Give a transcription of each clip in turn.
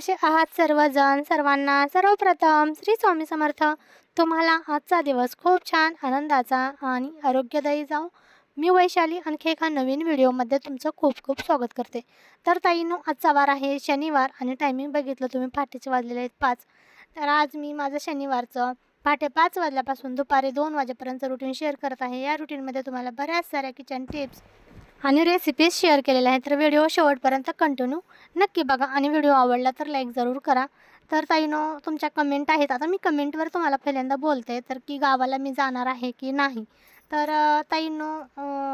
कसे आहात सर्वजण? सर्वांना सर्वप्रथम श्री स्वामी समर्थ. तुम्हाला आजचा दिवस खूप छान आनंदाचा आणि आरोग्यदायी जाऊ मी वैशाली आणखी एका नवीन व्हिडिओमध्ये तुमचं खूप खूप स्वागत करते. तर ताईनो आजचा वार आहे शनिवार आणि टायमिंग बघितलं तुम्ही पहाटेचे वाजलेले आहेत पाच. तर आज मी माझं शनिवारचं पहाटे पाच वाजल्यापासून दुपारी दोन वाजेपर्यंत रुटीन शेअर करत आहे. या रुटीनमध्ये तुम्हाला बऱ्याच साऱ्या किचन टिप्स आणि रेसिपीज शेअर केलेल्या आहेत. तर व्हिडिओ शेवटपर्यंत कंटिन्यू नक्की बघा. आणि व्हिडिओ आवडला तर लाईक जरूर करा. तर ताईनो तुमच्या कमेंट आहेत. आता मी कमेंटवर तुम्हाला पहिल्यांदा बोलते तर की गावाला मी जाणार आहे की नाही? तर ताईनो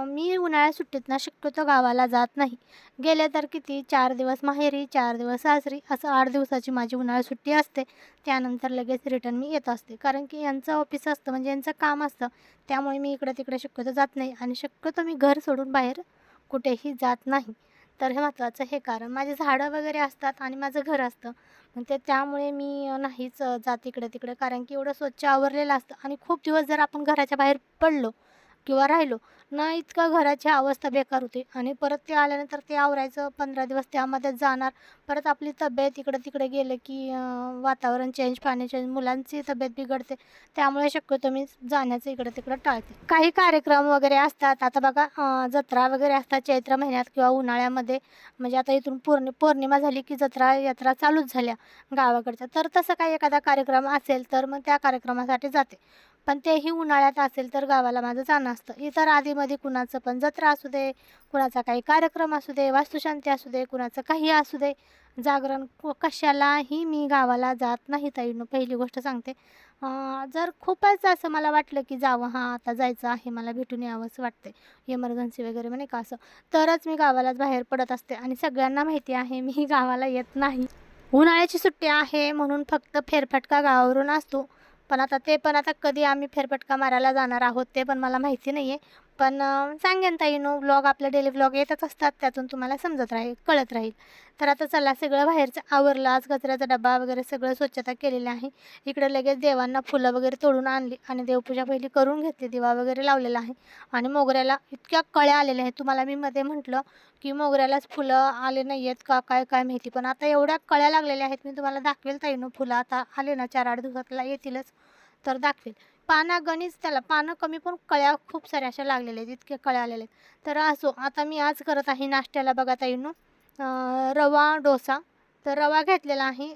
मी उन्हाळ्या सुट्टीत ना शक्यतो गावाला जात नाही. गेले तर किती? चार दिवस माहेरी चार दिवस सासरी असं आठ दिवसाची माझी उन्हाळ्या सुट्टी असते. त्यानंतर लगेच रिटर्न मी येत असते. कारण की यांचं ऑफिस असतं म्हणजे यांचं काम असतं. त्यामुळे मी इकडं तिकडे शक्यतो जात नाही. आणि शक्यतो मी घर सोडून बाहेर कुठेही जात नाही. तर हे महत्त्वाचं हे कारण माझे झाडं वगैरे असतात आणि माझं घर असतं. मग ते त्यामुळे मी नाहीच जात इकडे तिकडे कारण की एवढं स्वच्छ आवरलेलं असतं. आणि खूप दिवस जर आपण घराच्या बाहेर पडलो किंवा राहिलो. ना इतकं घराची अवस्था बेकार होती. आणि परत ते आल्यानंतर ते आवरायचं पंधरा दिवस त्यामध्ये जाणार. परत आपली तब्येत इकडं तिकडे गेलं की वातावरण चेंज पाणी चेंज मुलांची तब्येत बिघडते. त्यामुळे शक्यतो मी जाण्याचं इकडं तिकडं टाळते. काही कार्यक्रम वगैरे असतात. आता बघा जत्रा वगैरे असतात चैत्र महिन्यात किंवा उन्हाळ्यामध्ये. म्हणजे आता इथून पौर्णि पौर्णिमा झाली की जत्रा यात्रा चालूच झाल्या गावाकडच्या. तर तसं काही एखादा कार्यक्रम असेल तर मग त्या कार्यक्रमासाठी जाते. पण तेही उन्हाळ्यात असेल तर गावाला माझं जाणं असतं. इतर आधीमध्ये कुणाचं पण जत्रा असू दे कुणाचा काही कार्यक्रम असू दे वास्तुशांती असू दे कुणाचं काही असू दे जागरण कशालाही मी गावाला जात नाही ताईनं पहिली गोष्ट सांगते. जर खूपच असं मला वाटलं की जावं हां आता जायचं आहे मला भेटून यावंसं वाटते इमर्जन्सी वगैरे म्हणे का असं तरच मी गावालाच बाहेर पडत असते आणि सगळ्यांना माहिती आहे मी गावाला येत नाही. उन्हाळ्याची सुट्टी आहे म्हणून फक्त फेरफटका गावावरून असतो. पण आता ते पण आता कधी आम्ही फेरफटका मारायला जाणार आहोत ते पण मला माहिती नाही आहे पण सांगेन ताई नो ब्लॉग आपले डेली ब्लॉग येतच असतात त्यातून तुम्हाला समजत राहील कळत राहील. तर आता चला सगळं बाहेरचं आवरलं आज कचऱ्याचा डबा वगैरे सगळं स्वच्छता केलेली आहे. इकडे लगेच देवांना फुलं वगैरे तोडून आणली आणि देवपूजा पहिली करून घेतली दिवा वगैरे लावलेला आहे. आणि मोगऱ्याला इतक्या कळ्या आलेल्या आहेत तुम्हाला मी मध्ये म्हटलं की मोगऱ्यालाच फुलं आले नाही आहेत का काय काय माहिती. पण आता एवढ्या कळ्या लागलेल्या आहेत मी तुम्हाला दाखवेल ताईनं फुलं आता आले ना चार आठ दिवसातला येतीलच तर दाखवेल. पाना त्याला पानं कमी पण कळ्या खूप साऱ्या अशा लागलेल्या आहेत इतके कळ्या आलेल्या आहेत. तर असो आता मी आज करत आहे नाश्त्याला बघा ताईनो. रवा डोसा. तर रवा घेतलेला आहे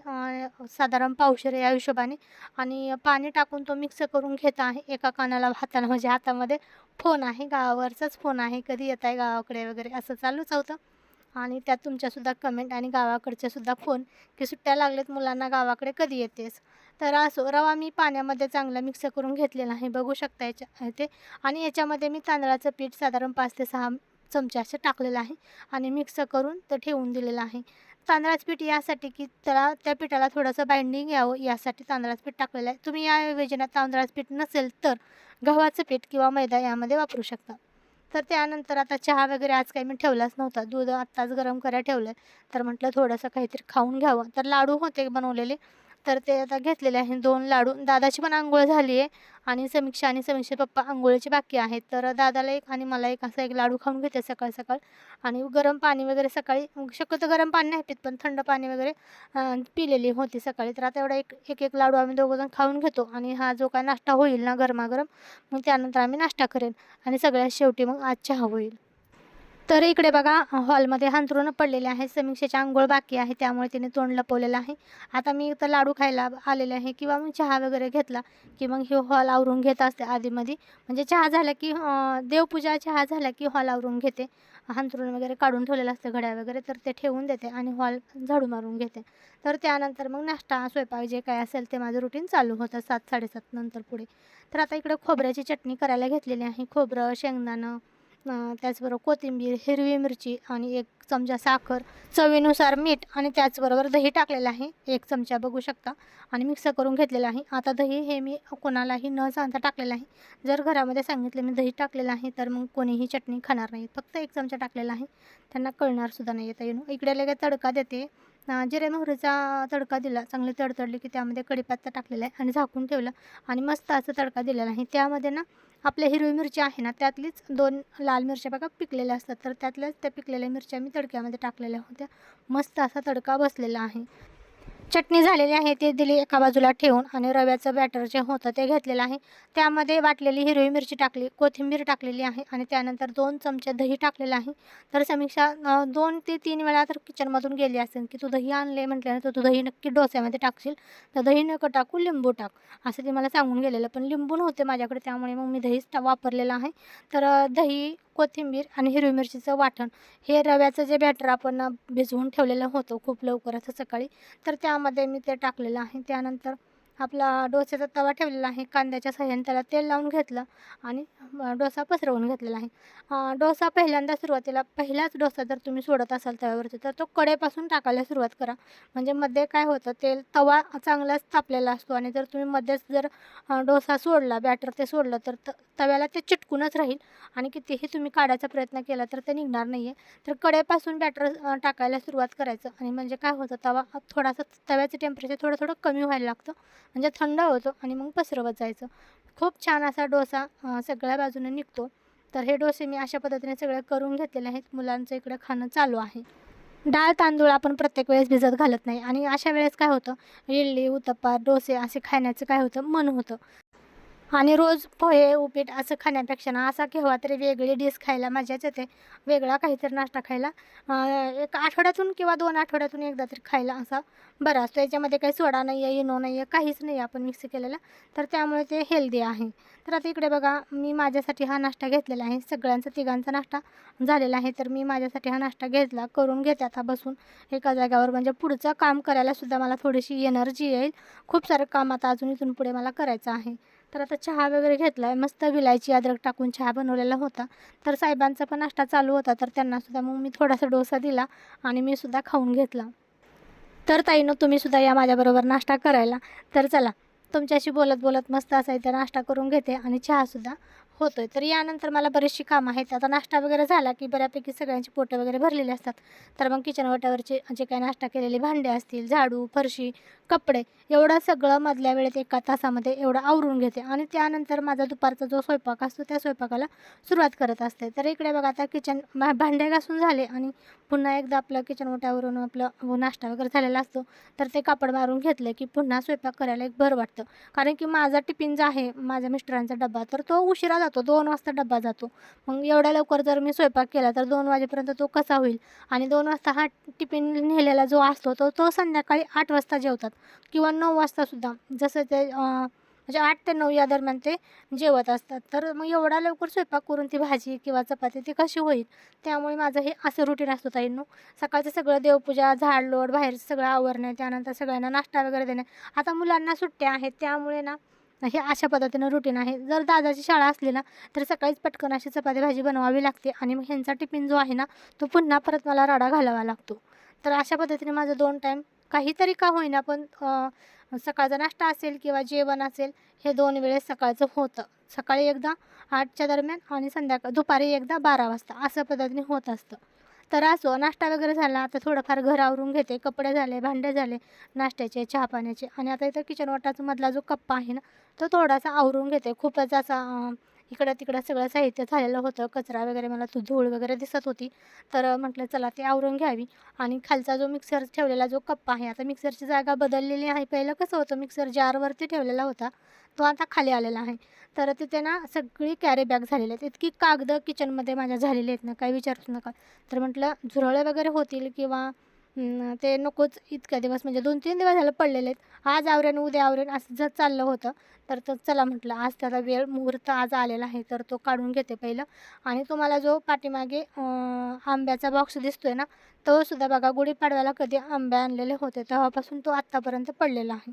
साधारण पावशेर या हिशोबाने. आणि पाणी टाकून तो मिक्स करून घेत आहे एका कानाला हाताला म्हणजे हातामध्ये फोन आहे गावावरचाच फोन आहे कधी येत आहे गावाकडे वगैरे असं चालूच होतं. आणि त्यात तुमच्यासुद्धा कमेंट आणि गावाकडच्यासुद्धा फोन की सुट्ट्या लागल्यात मुलांना गावाकडे कधी येतेस? तर असो रवा मी पाण्यामध्ये चांगला मिक्स करून घेतलेला आहे बघू शकता याच्या ते आणि याच्यामध्ये मी तांदळाचं पीठ साधारण पाच ते सहा चमचे असं टाकलेलं आहे आणि मिक्स करून ते ठेवून दिलेलं आहे. तांदळाचं पीठ यासाठी की त्याला त्या पिठाला थोडंसं बाइंडिंग यावं यासाठी तांदळाचं पीठ टाकलेलं आहे. तुम्ही या ना तांदळाचं पीठ नसेल तर गव्हाचं पीठ किंवा मैदा यामध्ये वापरू शकता. तर त्यानंतर आता चहा वगैरे आज काही मी ठेवलाच नव्हता. दूध आत्ताच गरम करायला ठेवलं तर म्हटलं थोडंसं काहीतरी खाऊन घ्यावं. तर लाडू होते बनवलेले. तर ते आता घेतलेले आहे दोन लाडू दादाची पण आंघोळ झाली आहे आणि समीक्षा आणि समीक्षा पप्पा आंघोळीची बाकी आहेत. तर दादाला एक आणि मला एक असा एक लाडू खाऊन घेते सकाळ सकाळ. आणि गरम पाणी वगैरे सकाळी शक्यतो गरम पाणी नाही पित पण थंड पाणी वगैरे पिलेली होती सकाळी. तर आता एवढा एक एक एक लाडू आम्ही दोघंजण खाऊन घेतो आणि हा जो काय नाश्ता होईल ना गरमागरम मग त्यानंतर आम्ही नाश्ता करेन. आणि सगळ्यात शेवटी मग आज चहा होईल. तर इकडे बघा हॉलमध्ये हांतरून पडलेले आहे समीक्षेची आंघोळ बाकी आहे त्यामुळे तिने तोंड लपवलेलं आहे. आता मी इथं लाडू खायला आलेले आहे किंवा मग चहा वगैरे घेतला की मग हे हॉल आवरून घेत असते आधीमध्ये. म्हणजे चहा झाला की देवपूजा चहा झाला की हॉल आवरून घेते. हांतरून वगैरे काढून ठेवलेलं असतं घड्या वगैरे तर ते ठेवून देते आणि हॉल झाडू मारून घेते. तर त्यानंतर मग नाश्ता स्वयंपाक जे काय असेल ते माझं रुटीन चालू होतं सात साडेसात नंतर पुढे. तर आता इकडे खोबऱ्याची चटणी करायला घेतलेली आहे. खोबरं शेंगदाणं त्याचबरोबर कोथिंबीर हिरवी मिरची आणि एक चमचा साखर चवीनुसार मीठ आणि त्याचबरोबर दही टाकलेलं आहे. एक चमचा बघू शकता. आणि मिक्स करून घेतलेलं आहे. आता दही हे मी कोणालाही न सांगता टाकलेलं आहे. जर घरामध्ये सांगितलं मी दही टाकलेलं आहे तर मग कोणीही चटणी खाणार नाही. फक्त एक चमचा टाकलेला आहे. त्यांना कळणारसुद्धा नाही येता येऊन इकडे लगेच तडका देते. जिरे मोहरीचा तडका दिला. चांगली तडतडली की त्यामध्ये कढीपत्ता टाकलेला आहे आणि झाकून ठेवलं. आणि मस्त असं तडका दिलेला आहे. त्यामध्ये ना आपल्या हिरवी मिरची आहे ना त्यातलीच दोन लाल मिरच्या बघा पिकलेल्या असतात. तर त्यातल्याच त्या पिकलेल्या मिरच्या मी तडक्यामध्ये टाकलेल्या होत्या. मस्त असा तडका बसलेला आहे. चटणी झालेली आहे ते दिली एका बाजूला ठेवून आणि रव्याचं बॅटर जे होतं ते घेतलेलं आहे. त्यामध्ये वाटलेली हिरवी मिरची टाकली कोथिंबीर टाकलेली आहे आणि त्यानंतर दोन चमचे दही टाकलेलं आहे. तर समीक्षा दोन ते तीन वेळा तर किचनमधून गेली असेल की तू दही आणले म्हटल्यानंतर तू दही नक्की डोस्यामध्ये टाकशील. तर दही नको टाकू लिंबू टाक. असं ते मला सांगून गेलेलं पण लिंबू नव्हते माझ्याकडे त्यामुळे मग मी दहीच वापरलेलं आहे. तर दही कोथिंबीर आणि हिरवी मिरचीचं वाटण. हे रव्याचं जे बॅटर आपण भिजवून ठेवलेलं होतं खूप लवकरच सकाळी तर त्यामध्ये मी ते टाकलेलं आहे. त्यानंतर आपला डोस्याचा तवा ठेवलेला आहे कांद्याच्या सहाय्याने त्याला तेल लावून घेतलं आणि डोसा पसरवून घेतलेला आहे. डोसा पहिल्यांदा सुरुवातीला पहिलाच डोसा जर तुम्ही सोडत असाल तव्यावरती तर तो कडेपासून टाकायला सुरुवात करा. म्हणजे मध्ये काय होतं तेल तवा चांगलाच तापलेला असतो आणि जर तुम्ही मध्येच जर डोसा सोडला बॅटर ते सोडलं तर त तव्याला ते चिटकूनच राहील. आणि कितीही तुम्ही काढायचा प्रयत्न केला तर ते निघणार नाही आहे तर कडेपासून बॅटर टाकायला सुरुवात करायचं. आणि म्हणजे काय होतं तवा थोडासा तव्याचं टेम्परेचर थोडं थोडं कमी व्हायला लागतं. म्हणजे थंड होतो आणि मग पसरवत जायचं. खूप छान असा डोसा सगळ्या बाजूने निघतो. तर हे डोसे मी अशा पद्धतीने सगळे करून घेतलेले आहेत. मुलांचं इकडे खाणं चालू आहे. डाळ तांदूळ आपण प्रत्येक वेळेस भिजत घालत नाही. आणि अशा वेळेस काय होतं इडली उत्तप्पा डोसे असे खाण्याचं काय होतं मन होतं. आणि रोज पोहे उपीट असं खाण्यापेक्षा ना असा केव्हा तरी वेगळी डिश खायला मजाच येते. वेगळा काहीतरी नाश्ता खायला. एक आठवड्यातून किंवा दोन आठवड्यातून एकदा तरी खायला असा बरा असतो. याच्यामध्ये काही सोडा नाही आहे इनो नाही आहे काहीच नाही आहे आपण मिक्स केलेला. तर त्यामुळे ते हेल्दी आहे. तर आता इकडे बघा मी माझ्यासाठी हा नाश्ता घेतलेला आहे. सगळ्यांचा तिघांचा नाश्ता झालेला आहे. तर मी माझ्यासाठी हा नाश्ता घेतला करून घेते आता बसून. एका जाग्यावर म्हणजे पुढचं काम करायला सुद्धा मला थोडीशी एनर्जी येईल. खूप सारं काम आता अजून इथून पुढे मला करायचं आहे. तर आता चहा वगैरे घेतला आहे मस्त विलायची अद्रक टाकून चहा बनवलेला होता. तर साहेबांचा पण नाश्ता चालू होता तर त्यांनासुद्धा मग मी थोडासा डोसा दिला आणि मी सुद्धा खाऊन घेतला. तर ताईनं तुम्हीसुद्धा या माझ्याबरोबर नाश्ता करायला. तर चला तुमच्याशी बोलत बोलत मस्त असायचं नाश्ता करून घेते आणि चहासुद्धा होतोय. तर यानंतर मला बरीचशी कामं आहेत. आता नाश्ता वगैरे झाला की बऱ्यापैकी सगळ्यांची पोटं वगैरे भरलेली असतात. तर मग किचन वाट्यावरचे जे काही नाश्ता केलेले भांडे असतील झाडू फरशी कपडे एवढं सगळं मधल्या वेळेत एका तासामध्ये एवढं आवरून घेते. आणि त्यानंतर माझा दुपारचा जो स्वयंपाक असतो त्या स्वयंपाकाला सुरुवात करत असते. तर इकडे बघा आता किचन भांडे घासून झाले आणि पुन्हा एकदा आपलं किचन ओट्यावरून आपलं नाश्ता वगैरे झालेला असतो. तर ते कापड मारून घेतलं की पुन्हा स्वयंपाक करायला एक बरं वाटतं. कारण की माझा टिफिन जो आहे माझ्या मिस्टरांचा डबा तर तो उशिरा जातो. दोन वाजता डबा जातो. मग एवढ्या लवकर जर मी स्वयंपाक केला तर दोन वाजेपर्यंत तो कसा होईल? आणि दोन वाजता हा टिफिन नेलेला जो असतो तो तो संध्याकाळी आठ वाजता जेवतात किंवा नऊ वाजतासुद्धा जसं ते म्हणजे आठ ते नऊ या दरम्यान ते जेवत असतात. तर मग एवढा लवकर स्वयंपाक करून ती भाजी किंवा चपाती ती कशी होईल? त्यामुळे माझं हे असं रुटीन असतो ताईंनो. सकाळचं सगळं देवपूजा झाड लोड बाहेरचं सगळं आवरणे त्यानंतर सगळ्यांना नाश्ता वगैरे देणे. आता मुलांना सुट्ट्या आहेत त्यामुळे ना हे अशा पद्धतीनं रुटीन आहे. जर दादाची शाळा असली ना तर सकाळीच पटकन अशी चपाती भाजी बनवावी लागते आणि मग ह्यांचा टिफिन जो आहे ना तो पुन्हा परत मला राडा घालावा लागतो. तर अशा पद्धतीने माझं दोन टाईम काहीतरी का होईना पण सकाळचा नाश्ता असेल किंवा जेवण असेल हे दोन वेळेस सकाळचं होतं. सकाळी एकदा आठच्या दरम्यान आणि संध्याकाळ दुपारी एकदा बारा वाजता असं पद्धतीने होत असतं. तर असो नाश्ता वगैरे झाला आता थोडंफार घर आवरून घेते कपडे झाले भांडे झाले नाश्त्याचे चहा पाण्याचे आणि आता इथं किचन वाटाचा मधला जो कप्पा आहे ना तो थोडासा आवरून घेते. खूपच असा इकडं तिकडं सगळं साहित्य झालेलं होतं. कचरा वगैरे मला तू धूळ वगैरे दिसत होती. तर म्हटलं चला ते आवरून घ्यावी. आणि खालचा जो मिक्सर ठेवलेला जो कप्पा आहे आता मिक्सरची जागा बदललेली आहे. पहिलं कसं होतं मिक्सर जारवरती ठेवलेला होता. तो आता खाली आलेला आहे. तर तिथे ना सगळी कॅरी बॅग झालेली आहेत. इतकी कागदं किचनमध्ये माझ्या झालेली आहेत ना काही विचारूच नका. तर म्हटलं झुरळे वगैरे होतील किंवा ते नकोच इतक्या दिवस म्हणजे दोन तीन दिवस झालं पडलेले आहेत आज आवरेन उद्या आवरेन असं जर चाललं होतं तर तर चला म्हटलं आज त्याचा वेळ मुहूर्त आज आलेला आहे तर तो काढून घेते पहिलं. आणि तुम्हाला जो पाठीमागे आंब्याचा बॉक्स दिसतोय ना तो सुद्धा बघा गुढीपाडव्याला कधी आंबे आणलेले होते तेव्हापासून तो आत्तापर्यंत पडलेला आहे.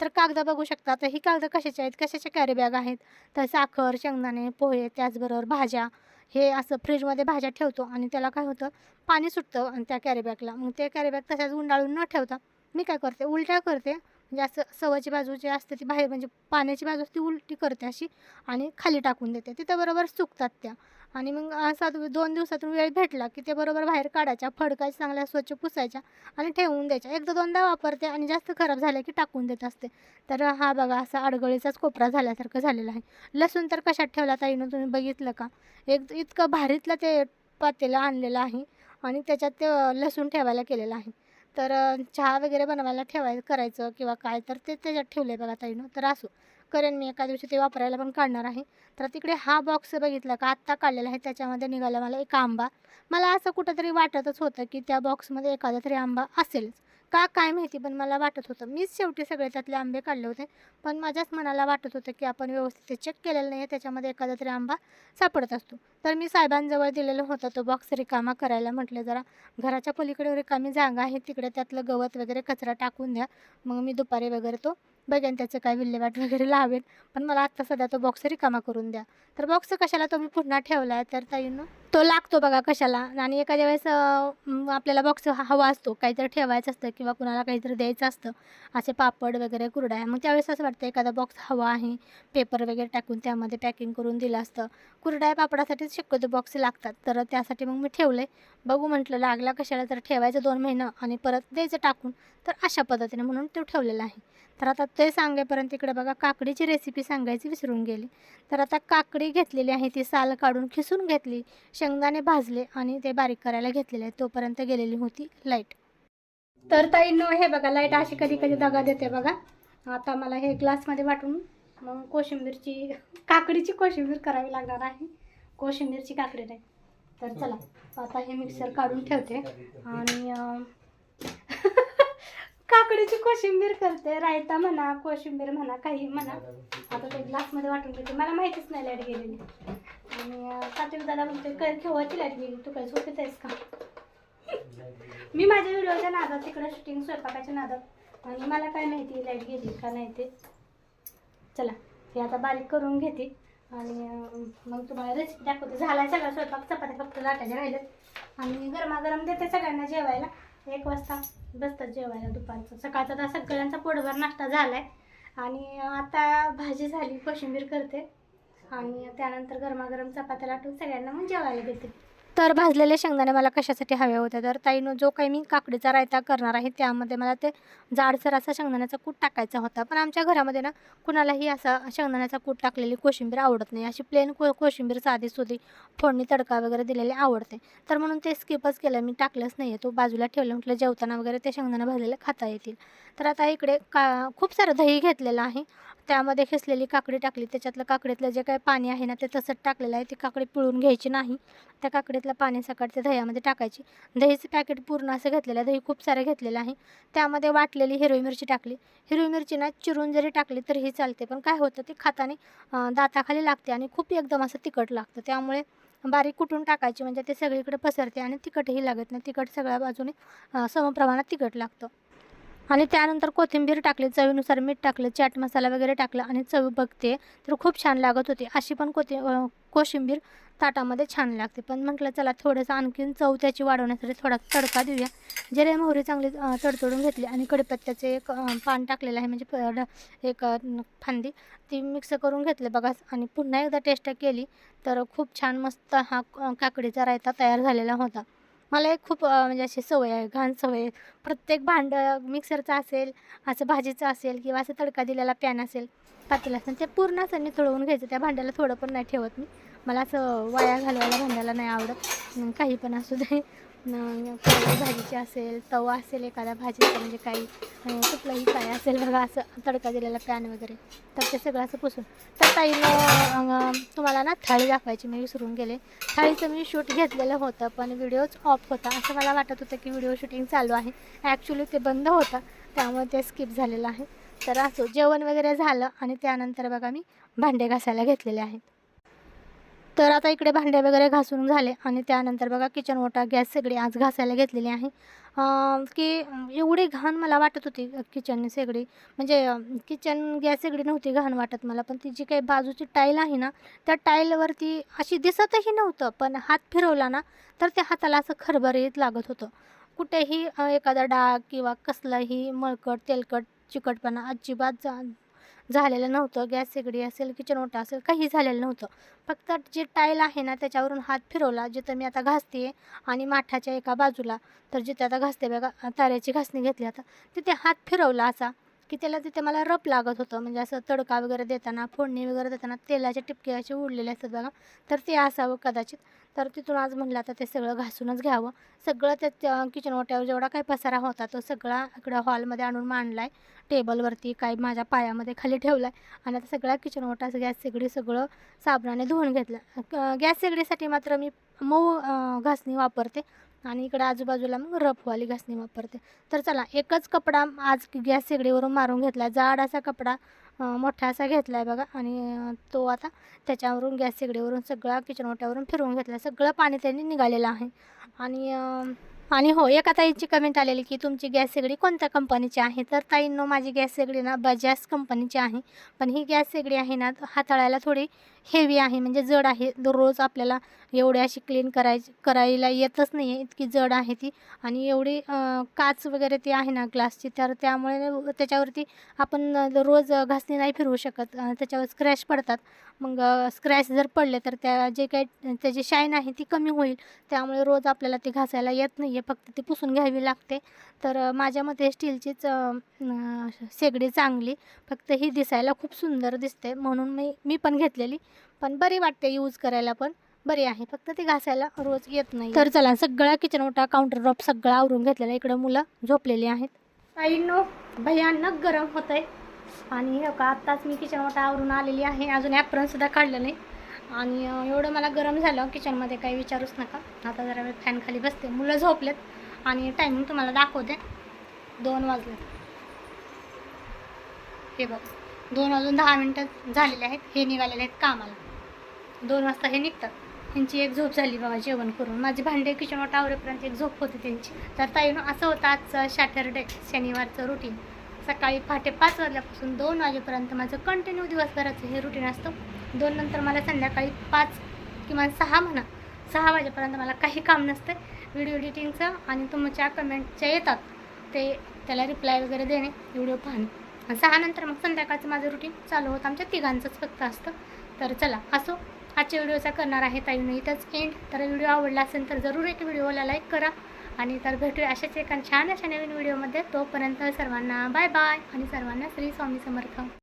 तर कागद बघू शकता तर ही कागदं कशाचे आहेत? कशाचे कॅरी बॅग आहेत? तर साखर शेंगदाणे पोहे त्याचबरोबर भाज्या हे असं फ्रीजमध्ये भाज्या ठेवतो आणि त्याला काय होतं पाणी सुटतं आणि त्या कॅरीबॅगला मग ते कॅरीबॅग तशाच गुंडाळून न ठेवता मी काय करते उलट्या करते. म्हणजे असं सवयची बाजू जी असते ती बाहेर म्हणजे पाण्याची बाजू असते ती उलटी करते अशी आणि खाली टाकून देते. तिथं बरोबर सुकतात त्या. आणि मग असा दोन दिवसातून वेळ भेटला की ते बरोबर बाहेर काढायच्या फडकायच्या चांगल्या स्वच्छ पुसायच्या आणि ठेवून द्यायच्या. एकदा दोनदा वापरते आणि जास्त खराब झाल्या की टाकून देत असते. तर हा बघा असा अडगळीचाच कोपरा झाल्यासारखं झालेला आहे. लसूण तर कशात ठेवला ताईनं तुम्ही बघितलं का? एक इतकं भारीतलं ते पातेलं आणलेलं आहे आणि त्याच्यात ते लसूण ठेवायला केलेलं आहे. तर चहा वगैरे बनवायला ठेवाय करायचं किंवा काय तर ते त्याच्यात ठेवलं आहे बघा ताईनं. तर असो. करेन मी एका दिवशी ते वापरायला पण काढणार आहे. तर तिकडे हा बॉक्स बघितला का? आत्ता काढलेला आहे. त्याच्यामध्ये निघाला मला एक आंबा. मला असं कुठंतरी वाटतच होतं की त्या बॉक्समध्ये एखादा तरी आंबा असेलच का काय माहिती पण मला वाटत होतं. मीच शेवटी सगळे त्यातले आंबे काढले होते. पण माझ्याच मनाला वाटत होतं की आपण व्यवस्थित चेक केलेलं नाही आहे त्याच्यामध्ये एखादा तरी आंबा सापडत असतो. तर मी साहेबांजवळ दिलेलं होतं तो बॉक्स रिकामा करायला. म्हटलं जरा घराच्या पलीकडे रिकामी जागा आहे. तिकडे त्यातलं गवत वगैरे कचरा टाकून द्या. मग मी दुपारी वगैरे तो बघेन त्याचं काय विल्हेवाट वगैरे लावेन पण मला आत्ता सध्या तो बॉक्स रिकामा करून द्या. तर बॉक्स कशाला तो मी पुन्हा ठेवला आहे तर ताईनं तो लागतो बघा कशाला. आणि एखाद्या वेळेस आपल्याला बॉक्स हवा असतो काहीतरी ठेवायचं असतं किंवा कुणाला काहीतरी द्यायचं असतं असे पापड वगैरे कुरड्या मग त्यावेळेस असं वाटतं एखादा बॉक्स हवा आहे पेपर वगैरे टाकून त्यामध्ये पॅकिंग करून दिलं असतं. कुरड्या पापडासाठीच शक्यतो बॉक्स लागतात तर त्यासाठी मग मी ठेवले बघू म्हटलं लागला कशाला तर ठेवायचं दोन महिनं आणि परत द्यायचं टाकून तर अशा पद्धतीने म्हणून तो ठेवलेला आहे. तर आता ते सांगेपर्यंत इकडे बघा काकडीची रेसिपी सांगायची विसरून गेली. तर आता काकडी घेतलेली आहे ती साल काढून खिसून घेतली. शेंगदाणे भाजले आणि ते बारीक करायला घेतलेले आहे तोपर्यंत गेलेली होती लाइट. तर ताईंनो हे बघा लाइट अशी कधी कधी दगा देते बघा. आता मला हे ग्लासमध्ये वाटून मग कोशिंबीरची काकडीची कोशिंबीर करावी लागणार आहे. कोशिंबीरची काकडी नाही. तर चला आता हे मिक्सर काढून ठेवते. आणि काकडीची कोशिंबीर करते. रायता म्हणा कोशिंबीर म्हणा काही म्हणा. आता ते ग्लासमध्ये वाटून घेते. मला माहितीच नाही लाइट गेलेली. आणि अं, सात्विक दादा म्हणतोय काय केव्हाची लाइट गेली? तू काय झोपेत आहेस का? मी माझ्या व्हिडिओच्या नादात तिकडे शूटिंग स्वयंपाकाच्या नादात आणि मला काय माहिती लाइट गेली का नाही ते. चला हे आता बारीक करून घेते. आणि मग तुम्हाला रेसिपी दाखवते. झाला सगळा स्वयंपाक चपात्या फक्त लाटायच्या राहिल्यात. आणि गरमागरम देते सगळ्यांना जेवायला. एक वाजता बसतात जेवायला दुपारचं. सकाळचा तर सगळ्यांचा पोटभर नाश्ता झालाय. आणि आता भाजी झाली कोशिंबीर करते. आणि त्यानंतर गरमागरम चपात्या लाटून सगळ्यांना मग जेवायला देते. तर भाजलेले शेंगदाणे मला कशासाठी हवे होते? तर ताईनं जो काही मी काकडीचा रायता करणार आहे त्यामध्ये मला ते जाडसर असा शेंगदाण्याचा कूट टाकायचा होता. पण आमच्या घरामध्ये ना कुणालाही असा शेंगदाण्याचा कूट टाकलेली कोशिंबीर आवडत नाही. अशी प्लेन को कोशिंबीर साधी सुधी फोडणी तडका वगैरे दिलेली आवडते. तर म्हणून ते स्किपच केलं. मी टाकलंच नाही आहे तो बाजूला ठेवलं म्हटलं जेवताना वगैरे ते शेंगदाणा भाजलेले खाता येतील. तर आता इकडे का खूप सारं दही घेतलेलं आहे. त्यामध्ये खेचलेली काकडी टाकली. त्याच्यातलं काकडीतलं जे काही पाणी आहे ना ते तसंच टाकलेलं आहे. ती काकडी पिळून घ्यायची नाही. त्या काकडीतलं पाणी सकाळ त्या दह्यामध्ये टाकायची. दहीचं पॅकेट पूर्ण असं घेतलेलं आहे. दही खूप सारं घेतलेलं आहे. त्यामध्ये वाटलेली हिरवी मिरची टाकली. हिरवी मिरची ना चिरून जरी टाकली तरीही चालते पण काय होतं ते खाताने दाताखाली लागते आणि खूप एकदम असं तिखट लागतं. त्यामुळे बारीक कुटून टाकायची म्हणजे ते सगळीकडे पसरते आणि तिखटही लागत नाही. तिखट सगळ्या बाजूने समप्रमाणात तिखट लागतं. आणि त्यानंतर कोथिंबीर टाकली चवीनुसार मीठ टाकलं चाट मसाला वगैरे टाकला आणि चव बघते तर खूप छान लागत होती. अशी पण कोथि कोशिंबीर ताटामध्ये छान लागते. पण म्हटलं चला थोडंसं आणखीन चव त्याची वाढवण्यासाठी थोडा तडका देऊया. जिरे मोहरी चांगली तडतडून घेतली आणि कडीपत्त्याचे एक पान टाकलेलं आहे. म्हणजे प- ड- एक फांदी ती मिक्स करून घेतले बघा. आणि पुन्हा एकदा टेस्ट केली तर खूप छान मस्त हा काकडीचा रायता तयार झालेला होता. मला एक खूप म्हणजे अशी सवय आहे घाण सवय आहे. प्रत्येक भांडं मिक्सरचं असेल असं भाजीचं असेल किंवा असं तडका दिलेला पॅन असेल पातेला असेल ते पूर्ण असं निथळवून घ्यायचं त्या भांड्याला थोडं पण नाही ठेवत मी. मला असं वाया घालवायला भांड्याला नाही आवडत. काही पण असू दे. भाजीची असेल तवा असेल एखाद्या भाजीचं म्हणजे काही कुठलंही काय असेल बघा असं तडका दिलेला पॅन वगैरे तर ते सगळं असं पुसून. तर ताईनं तुम्हाला ना थाळी दाखवायची मी विसरून गेले. थाळीचं मी शूट घेतलेलं होतं पण व्हिडिओच ऑफ होता. असं मला वाटत होतं की व्हिडिओ शूटिंग चालू आहे. ॲक्च्युली ते बंद होतं त्यामुळे ते स्किप झालेलं आहे. तर असो जेवण वगैरे झालं आणि त्यानंतर बघा मी भांडे घासायला घेतलेले आहेत. तर आता इकडे भांडे वगैरे घासून झाले आणि त्यानंतर बघा किचन ओटा गॅस सगळी आज घासायला घेतलेली आहे. की एवढी घाण मला वाटत होती किचन सगळी. म्हणजे किचन गॅस सगळी नव्हती घाण वाटत मला पण ती जी काही बाजूची टाईल आहे ना त्या टाईलवरती अशी दिसतही नव्हतं पण हात फिरवला ना तर त्या हाताला असं खरबरीत लागत होतं. कुठेही एखादा डाग किंवा कसलाही मळकट तेलकट चिकटपणा अजिबात जा झालेलं नव्हतं. गॅस शेगडी असेल किचन ओटा असेल काही झालेलं नव्हतं. फक्त जे टाईल आहे ना त्याच्यावरून हात फिरवला जिथं मी आता घासते आणि माठाच्या एका बाजूला तर जिथे आता घासते बघा ताऱ्याची घासणी घेतली आता तिथे हात फिरवला असा. की त्याला तिथे मला रप लागत होतं. म्हणजे असं तडका वगैरे देताना फोडणी वगैरे देताना तेलाचे टिपके असे उडलेले असतात बघा. तर ते असावं कदाचित. तर तिथून आज म्हणलं आता ते सगळं घासूनच घ्यावं. सगळं त्या किचन ओट्यावर जेवढा काही पसारा होता तो सगळा इकडं हॉलमध्ये आणून मांडला आहे टेबलवरती काही माझ्या पायामध्ये खाली ठेवला आहे आणि आता सगळ्या किचन ओटा गॅस शेगडी सगळं साबणाने धुवून घेतलं. गॅस शेगडीसाठी मात्र मी मऊ घासणी वापरते. आणि इकडं आजूबाजूला मग रफवाली घासणी वापरते. तर चला एकच कपडा आज गॅस शेगडीवरून मारून घेतला. जाड असा कपडा मोठा असा घेतला आहे बघा. आणि तो आता त्याच्यावरून गॅस शेगडीवरून सगळा किचन ओट्यावरून फिरवून घेतला. सगळं पाणी त्यांनी निघालेलं आहे. आणि आणि हो एका ताईची कमेंट आलेली की तुमची गॅस शेगडी कोणत्या कंपनीची आहे? तर ताईंनो माझी गॅस शेगडी ना बजाज कंपनीची आहे. पण ही गॅस शेगडी आहे ना हाताळायला थोडी हेवी आहे म्हणजे जड आहे. दररोज आपल्याला एवढी अशी क्लीन करायची करायला येतच नाही आहे इतकी जड आहे ती. आणि एवढी काच वगैरे ती आहे ना ग्लासची तर त्यामुळे त्याच्यावरती आपण रोज घासणी नाही फिरवू शकत. त्याच्यावर स्क्रॅच पडतात. मग स्क्रॅच जर पडले तर त्या जे काही त्याची शाईन आहे ती कमी होईल. त्यामुळे रोज आपल्याला ती घासायला येत नाही आहे फक्त ती पुसून घ्यावी लागते. तर माझ्या मते स्टीलचीच शेगडी चांगली. फक्त ही दिसायला खूप सुंदर दिसते म्हणून मी मी पण घेतलेली. पण बरी वाटते यूज करायला पण. बरी आहे. फक्त ती घासायला रोज येत नाही. तर चला सगळा किचन ओटा काउंटर टॉप सगळा आवरून घेतलेला. इकडं मुलं झोपलेली आहेत. नो भयानक गरम होत आहे आणि का आत्ताच मी किचन ओटा आवरून आलेली आहे. अजून ॲप्रनसुद्धा काढलं नाही. आणि एवढं मला गरम झालं किचनमध्ये काही विचारूच नका. आता जरा मी फॅनखाली बसते. मुलं झोपलेत. आणि टायमिंग तुम्हाला दाखवते. दोन वाजले. हे बघ दोन वाजून दहा मिनटं झालेले आहेत. हे निघालेले आहेत कामाला. दोन वाजता हे निघतात. त्यांची एक झोप झाली बाबा जेवण करून. माझी भांडे किचन वाटा आवरेपर्यंत एक झोप होती त्यांची. तर ताईनं असं होतं आजचं सॅटरडे शनिवारचं रुटीन सकाळी पहाटे पाच वाजल्यापासून दोन वाजेपर्यंत माझं कंटिन्यू दिवसभराचं हे रुटीन असतं. दोन नंतर मला संध्याकाळी पाच किंवा सहा म्हणा सहा वाजेपर्यंत मला काही काम नसतं व्हिडिओ एडिटिंगचं आणि तुमच्या कमेंटच्या येतात ते त्याला रिप्लाय वगैरे देणे व्हिडिओ पाहणे. आणि सहा नंतर मग संध्याकाळचं माझं रुटीन चालू होतं. आमच्या तिघांचंच फक्त असतं. तर चला असो. आजच्या व्हिडिओचा करणार आहे ताईनं इथंच एंड तर व्हिडिओ आवडला असेल तर जरूर एक व्हिडिओला लाईक करा. आणि तर भेटूया अशाच एका छान अशा नवीन व्हिडिओमध्ये तोपर्यंत सर्वांना बाय बाय आणि सर्वांना श्री स्वामी समर्थ.